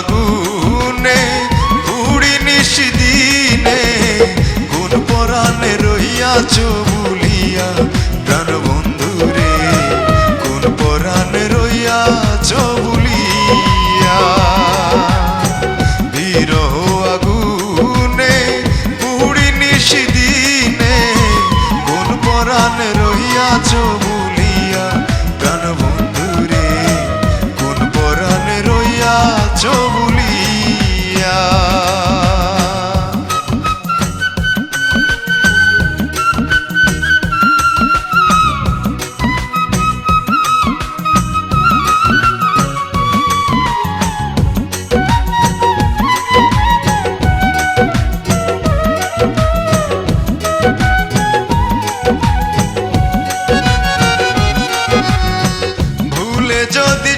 আগুনে পুড়ি নিশি দিনে, গুণ পরাণে রইয়াছ বলিয়া প্রাণ বন্ধু রে গুণ পরাণে রইয়াছ বলিয়া। যদি